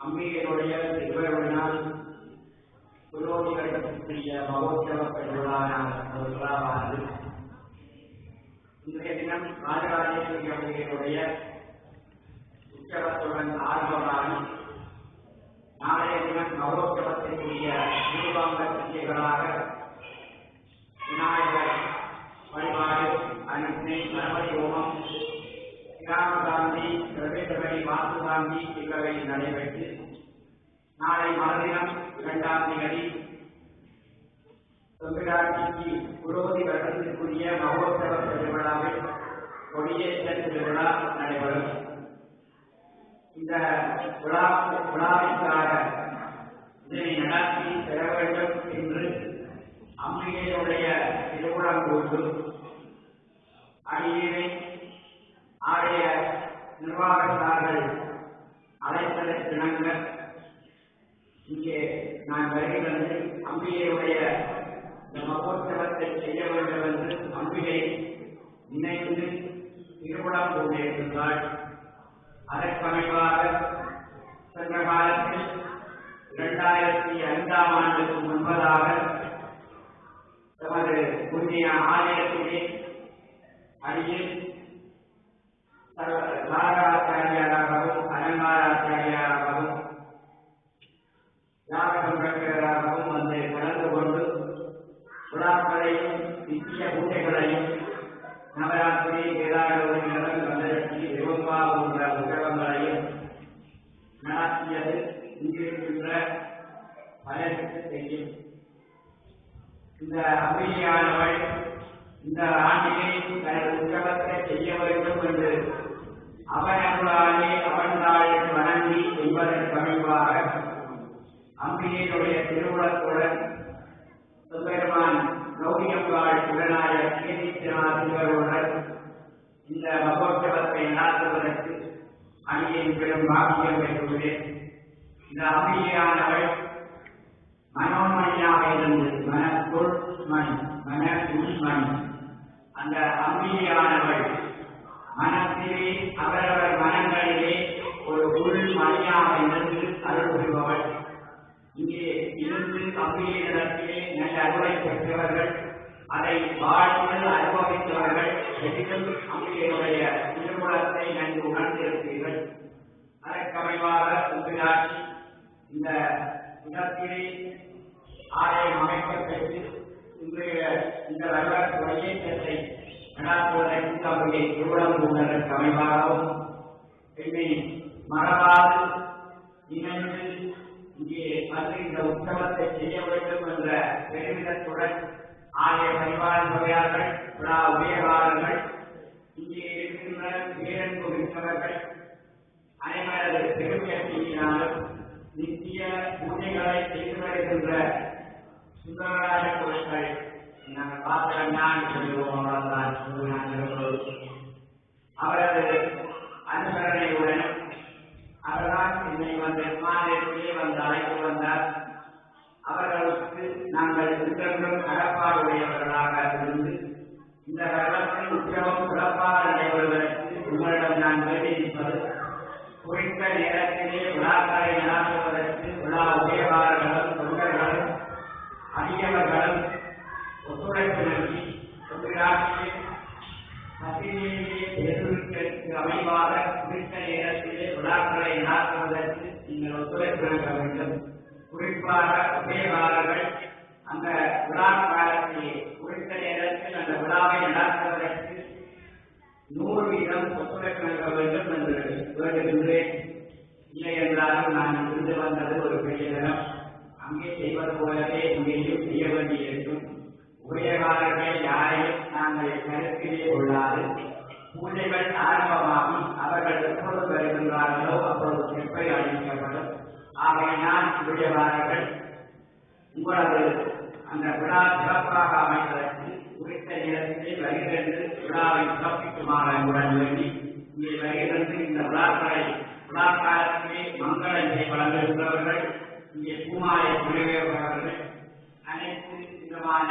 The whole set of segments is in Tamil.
அம்பிகையுடைய திருவருளினால் புரோகிகளுக்குரிய மகோத்சவ பெருவிழான ஒரு விழாவானது இன்றைய தினம் ராஜராஜேஸ்வரி அம்பிகையுடைய உற்சவத்துடன் ஆரம்பமாகி நாளைய தினம் மகோத்சவத்திற்குரிய திருவாங்க பூஜைகளாக பிரவேசபடி வாசு காந்தி இவ்வகை நடைபெற்று நாளை மறுதினம் இரண்டாம் தேதி தொங்கிராட்சிக்கு புரோதி வருடத்திற்குரிய மகோத்சவ திருவிழாவில் கொடியேற்ற திருவிழா நடைபெறும். இந்த விழா விழாவிற்காக இதனை நடத்தி பெற வேண்டும் என்று அம்பிகையுடைய திருவிழாங்கூட்டு நான் அம்பிகையுடைய இந்த மகோத்சவத்தை செய்ய வேண்டும் என்று அம்பிகை நினைந்து திருவிழா கொண்டிருந்தாள். அதற்கமைவாக சென்ற காலத்தில் இரண்டாயிரத்தி ஐந்தாம் ஆண்டுக்கு முன்பதாக தமது புண்ணிய ஆலயத்திலே அடியில் சாராச்சாரியாராகவும் அலங்காராச்சாரியாராகவும் நவராத்திரி வேதாகவதி நிலம் கந்தரட்சி போன்ற உற்சவங்களையும் நடத்தியது இங்கிருக்கின்ற பலருக்கு தெரியும் இந்த அம்பிகையானவள் இந்த ஆண்டிலே தனது உற்சவத்தை செய்ய வேண்டும் என்று அவனருளாலே அவன்தாள் வணங்கி என்பதன் அமைவாக அம்பிகையுடைய திருவுளத்துடன் இந்த மகோற்சவத்தை நடத்துவதற்கு அணியின் பெரும் பாக்கியம் பெற்றுள்ளேன் இந்த அம்பிகையானவள் மனோமணியாக இருந்து மனக்குள் மணி மன உள்மணி அந்த அம்பிகையானவள் மனத்திலே அவரவர் மனங்களிலே ஒரு உள் மணியாக இருந்து அருள் புரிபவள் இங்கே இருந்து அம்பிகையிடத்திலே நல்ல அருளை பெற்றவர்கள் அதை வாழ்வில் அனுபவித்தவர்கள் எதிலும் அம்பிகையுடைய திருமணத்தை நன்கு உணர்ந்திருப்பீர்கள். அதற்கமைவாக உங்களாட்சி இந்த இடத்திலே ஆலயம் அமைக்கப்பட்டு இன்றைய இந்த வரலாற்று வழியேற்றத்தை நடாத்துவதற்கு தம்முடைய திருமணம் கொண்டதற்கு அமைவாகவும் என்னை மறவாது. இணைந்து இங்கே வந்து இந்த உற்சவத்தை செய்ய வேண்டும் என்ற பெருமிதத்துடன் ஆகிய பரிவார தொகையாளர்கள் விழா உபயகாரர்கள் இங்கே இருக்கின்ற வீரன்பு மிக்கவர்கள் அனைவரது பெருமையினாலும் நித்திய பூஜைகளை செய்து வருகின்ற சுந்தரராஜ குழுக்கள் நாங்கள் பார்த்தவன் சொல்லுவோம் அவ்வளவுதான். சொல்லுவாங்க நான் வேண்டியிருப்பது குறித்த நேரத்திலே விழாக்களை நடாத்துவதற்கு விழா உபயகாரர்களும் தொண்டர்களும் அடியவர்களும் ஒத்துழைப்பு நல்கி தொழிலாட்சியில் பத்திரிகையிலே தேர்வுகளுக்கு அமைவாக குறித்த நேரத்திலே விழாக்களை நடாத்துவதற்கு நீங்கள் ஒத்துழைப்பு நல்க வேண்டும். குறிப்பாக உபயகாரர்கள் அந்த விழா காலத்திலே குறித்த நேரத்தில் அந்த விழாவை நடத்துவதற்கு நூறு வீதம் ஒத்துழைப்பு வேண்டும் என்று வேண்டுகின்றேன் இல்லை என்றாலும் நான் இருந்து வந்தது ஒரு பெரிய தினம் அங்கே செய்வது போலவே இங்கேயும் செய்ய வேண்டியிருக்கும். உபயகாரர்கள் யாரையும் நாங்கள் கருத்திலே கொள்ளாது. பூஜைகள் ஆரம்பமாகி அவர்கள் எப்போது வருகின்றார்களோ அப்போது செப்பை அளிக்கப்படும் ஆகையினால் உபயகாரர்கள் உங்களது அந்த விழா சிறப்பாக அமைவதற்கு குறித்த நேரத்திலே வருகிறது விழாவை சிறப்பிக்குமாறு உடன் வேண்டி இங்கே வருகிறது இந்த விழாக்களை விழா காலத்திலே நிலை வழங்கியிருந்தவர்கள் இங்கே பூமாலை புரிவேற்பவர்கள் அனைத்து விதமான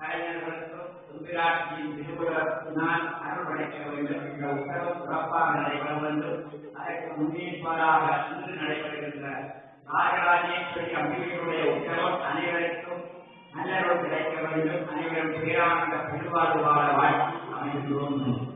கலைஞர்களுக்கும் சுந்தராட்சியின் திருவிழா நான் அருள் படைக்க வேண்டும் என்ற உத்தரவு சிறப்பாக நடைபெற வேண்டும் அதற்கு முன்னேற்பாடாக இன்று நடைபெறுகின்ற நாகராஜேஸ்வரி அம்பிகையுடைய உத்தரவு வேண்டும் அனைவரும் பேரானந்த பெருவாழ்வு வாழ அமைந்துள்ளோம்